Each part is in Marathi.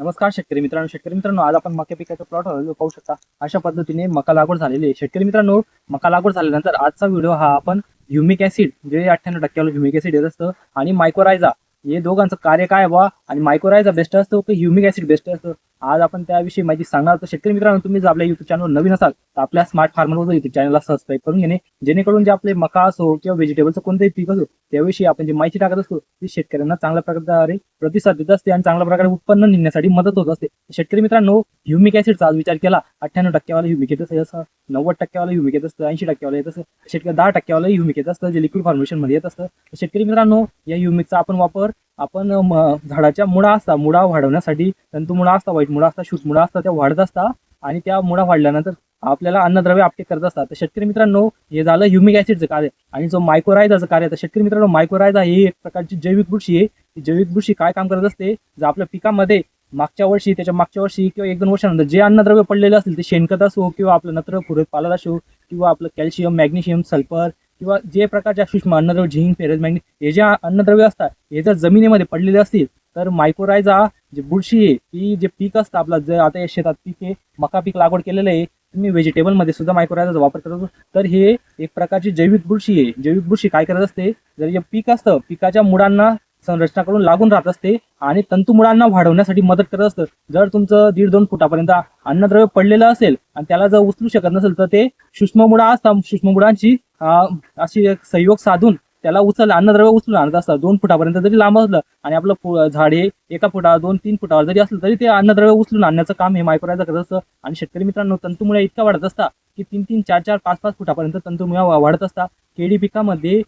नमस्कार शेतकरी मित्रांनो शेतकरी मित्रांनो आज आपण मका पिकाचा प्लॉट पाहू शकता. अशा पद्धतीने मका लागवड झालेली आहे. शेतकरी मित्रांनो मका लागवड झाल्यानंतर आजचा व्हिडिओ हा आपण ह्युमिक ऍसिड जे अठ्ठ्याण्णव टक्क्यावर ह्युमिक ऍसिड येत असतं आणि मायक्रोरायझा हे दोघांचं कार्य काय बा आणि मायक्रोरायझा बेस्ट असतो की ह्युमिक ऍसिड बेस्ट असतं? आज आपण त्याविषयी माहिती सांगणार तर शेतकरी मित्रांनो तुम्ही जर आपल्या युट्यूब चॅनल नवीन असाल तर आपल्या स्मार्ट फार्मर युट्यूब चॅनलला सबस्क्राईब करून घेणे. जेणेकरून जे आपले मका असो किंवा व्हेजिटेबलचं कोणतंही पीक असो त्याविषयी आपण जी माहिती टाकत असतो ती शेतकऱ्यांना चांगल्या प्रकारे प्रतिसाद देत असते आणि चांगल्या प्रकारे उत्पन्न निघण्यासाठी मदत होत असते. शेतकरी मित्रांनो ह्युमिक ऍसिडचा आज विचार केला अठ्ठ्याण्णव टक्क्यावाला ह्युमिक येत असतं असं नव्वद टक्क्यावाला ह्युमिक येत असतं ऐंशी टक्क्यावाला येत असतं शेतकरी दहा टक्क्यावाला ह्युमिक येत असतं जे लिक्विड फॉर्मेशनमध्ये येत असतं. शेतकरी मित्रांनो या ह्युमिकचा आपण वापर आपण म, झाडाच्या मुळा असता मुळा वाढवण्यासाठी तंतुमुळा असता वाईट मुळा असता शूट मुळा असता त्या वाढत असता आणि त्या मुळा वाढल्यानंतर आपल्याला अन्नद्रव्य आपटे करत असतात. तर शेतकरी मित्रांनो हे झालं ह्युमिक ॲसिडचं कार्य आणि जो मायक्रोरायझाचं कार्य तर शेतकरी मित्रांनो मायक्रोरायझा ही एक प्रकारची जैविक बुरशी आहे. ती जैविक बुरशी काय काम करत असते? जर आपल्या पिकामध्ये मागच्या वर्षी त्याच्या मागच्या वर्षी किंवा एक दोन वर्षानंतर जे अन्नद्रव्य पडलेले असतील ते शेणखत असो किंवा आपलं नत्र फुरत पाला असो किंवा आपलं कॅल्शियम मॅग्नेशियम सल्फर किंवा जे प्रकारच्या सूक्ष्म अन्नद्रव्य झिंक फेरस मॅग्नेट हे जे अन्नद्रव्य असतात हे जर जमिनीमध्ये पडलेले असतील तर मायक्रोरायझा जे बुरशी आहे ती जे पीक असतं आपलं जर आता या शेतात पीक आहे मका पीक लागवड केलेलं आहे तुम्ही व्हेजिटेबलमध्ये सुद्धा मायक्रोरायझाचा वापर करत असतो तर हे एक प्रकारची जैविक बुरशी आहे. जैविक बुरशी काय करत असते? जर जे पीक असतं पिकाच्या मुळांना संरचना करून लागून राहत असते आणि तंतुमुळांना वाढवण्यासाठी मदत करत असतं. जर तुमचं दीड दोन फुटापर्यंत अन्नद्रव्य पडलेलं असेल आणि त्याला जर उचलू शकत नसेल तर ते सूक्ष्म मुळा असतात सूक्ष्ममुळांची अशी एक संयोग साधून त्याला उचल अन्नद्रव्य उचलून आणत असतात दोन फुटापर्यंत जरी लांब असलं आणि आपलं झाड हे एका फुटा दोन तीन फुटावर जरी असलं तरी ते अन्नद्रव्य उचलून आणण्याचं काम हे मायक्रोरायझा करत असतं. आणि शेतकरी मित्रांनो तंतुमुळे इतका वाढत असतात की तीन तीन चार चार पाच पाच फुटापर्यंत तंतुमुळा वाढत असतात केळी पिकामध्ये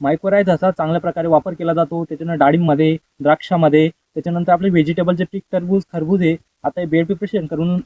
स- मायक्रोरायझाचा चांगल्या प्रकारे वापर केला जातो. त्याच्यानंतर डाळींमध्ये द्राक्षामध्ये त्याच्यानंतर आपले व्हेजिटेबलचे पीक टरबूज खरबूज हे आता हे बेड प्रिपरेशन करून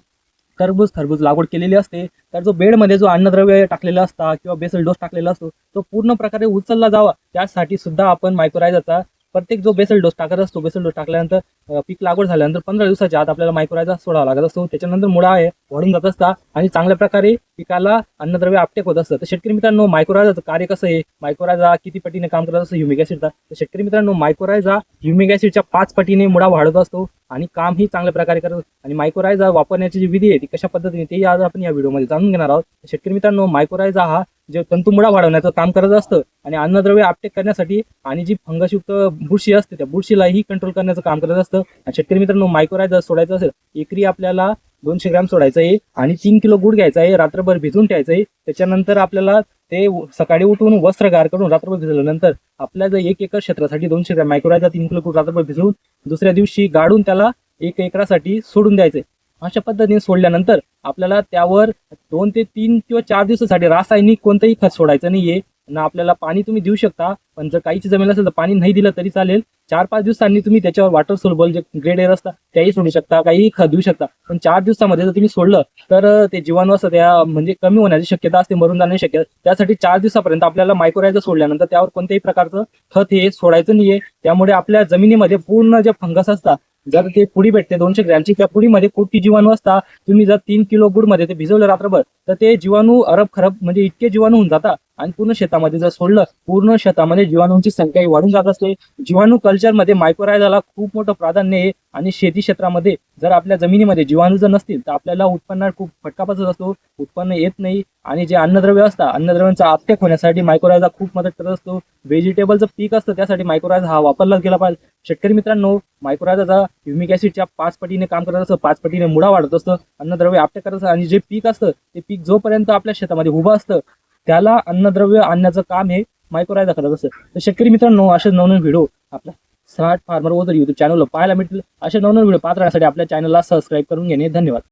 टरबूज खरबूज लागवड केलेली असते. तर जो बेडमध्ये जो अन्नद्रव्य टाकलेला असता किंवा बेसल डोस टाकलेला असतो तो पूर्ण प्रकारे उचलला जावा. त्यासाठी सुद्धा आपण मायक्रोरायझाचा प्रत्येक जो बेसल डोस टाकत असतो बेसल डोस टाकल्यानंतर पीक लागवड झाल्यानंतर पंधरा दिवसाच्या आत आपल्याला मायक्रोरायझा सोडावा लागत असतो. त्याच्यानंतर मुळा आहे वाढून जात असता आणि चांगल्या प्रकारे पिकाला अन्नद्रव्य आपटेक होत असतं. तर शेतकरी मित्रांनो मायक्रोरायझाचं कार्य कसं आहे? मायक्रोरायझा किती पटीने काम करत असतं? ह्युमिक ऍसिडचा तर शेतकरी मित्रांनो मायक्रोरायझा ह्युमिक ऍसिडच्या पाच पटीने मुळा वाढत असतो आणि कामही चांगल्या प्रकारे करत असतो. आणि मायक्रोरायझा वापरण्याची जी विधी आहे ती कशा पद्धतीने ते आज आपण या व्हिडिओमध्ये जाणून घेणार आहोत. शेतकरी मित्रांनो मायक्रोरायझा हा जे तंतुमुळा वाढवण्याचं काम करत असतं आणि अन्नद्रव्य आपटेक करण्यासाठी आणि जी फंगसयुक्त बुरशी असते त्या बुरशीलाही कंट्रोल करण्याचं काम करत असतं. आणि शेतकरी मित्रांनो मायक्रोरायझा सोडायचं असेल एकरी आपल्याला दोनशे ग्रॅम सोडायचं आहे आणि तीन किलो गुड घ्यायचा आहे रात्रभर भिजून ठेवायचं आहे. त्याच्यानंतर आपल्याला ते सकाळी उठून वस्त्र गार करून रात्रभर भिजवल्यानंतर आपल्या जर एक एकर क्षेत्रासाठी दोनशे ग्रॅम मायक्रोरायझा तीन किलो गुड रात्रभर भिजवून दुसऱ्या दिवशी गाडून त्याला एक एकरासाठी सोडून द्यायचे अशा पद्धतीने सोडल्यानंतर आपल्याला त्यावर दोन ते तीन किंवा चार दिवसासाठी रासायनिक कोणतंही खत सोडायचं नाहीये. ना आपल्याला पाणी तुम्ही देऊ शकता पण जर काहीची जमीन असेल तर पाणी नाही दिलं तरी चालेल. चार पाच दिवसांनी तुम्ही त्याच्यावर वॉटर सोलबल जे ग्रेड एअर असतात त्याही सोडू शकता काही खत देऊ शकता. पण चार दिवसामध्ये जर तुम्ही सोडलं तर ते जीवाणू असतं त्या म्हणजे कमी होण्याची शक्यता असते मरून जाण्याची शक्यता त्यासाठी चार दिवसापर्यंत आपल्याला मायक्रोरायझर सोडल्यानंतर त्यावर कोणत्याही प्रकारचं खत हे सोडायचं नाहीये. त्यामुळे आपल्या जमिनीमध्ये पूर्ण जे फंगस असतात जर ते पुडी भेटते दोनशे ग्रॅमची त्या पुडीमध्ये कोटी जीवाणू असता तुम्ही जर तीन किलो गुडमध्ये ते भिजवलं रात्रभर तर ते जीवाणू अरब खरब म्हणजे इतके जीवाणू होऊन जातात आणि पूर्ण शेतामध्ये जर सोडलं पूर्ण शेतामध्ये जीवाणूंची संख्या ही वाढून जात असते. जीवाणू कल्चरमध्ये मायक्रोरायझाला खूप मोठं प्राधान्य आहे आणि शेती क्षेत्रामध्ये जर आपल्या जमिनीमध्ये जीवाणू जर नसतील तर आपल्याला उत्पन्नात खूप फटका बसत असतो. उत्पन्न येत नाही आणि जे अन्नद्रव्य असतात अन्नद्रव्यांचा आपटेक होण्यासाठी मायक्रोरायझा खूप मदत करत असतो. व्हेजिटेबलचं पीक असतं त्यासाठी मायक्रोरायझा हा वापरला गेला पाहिजे. शेतकरी मित्रांनो मायक्रोरायझाचा ह्युमिक ऍसिडच्या पाच पटीने काम करत असतं पाच पटीने मुळा वाढत असतं. अन्नद्रव्य आपटेक करत असतं आणि जे पीक असतं ते पीक जोपर्यंत आपल्या शेतामध्ये उभं असतं त्याला अन्नद्रव्य आणण्याचं काम हे मायक्रोरायझा करत असतं. तर शेतकरी मित्रांनो असे नवनवीन व्हिडिओ आपल्या स्मार्ट फार्मर वगैरे युट्यूब चॅनलला पाहायला मिळतील. असे नवनवीन व्हिडिओ पाहत राहण्यासाठी आपल्या चॅनलला सबस्क्राईब करून घेणे धन्यवाद.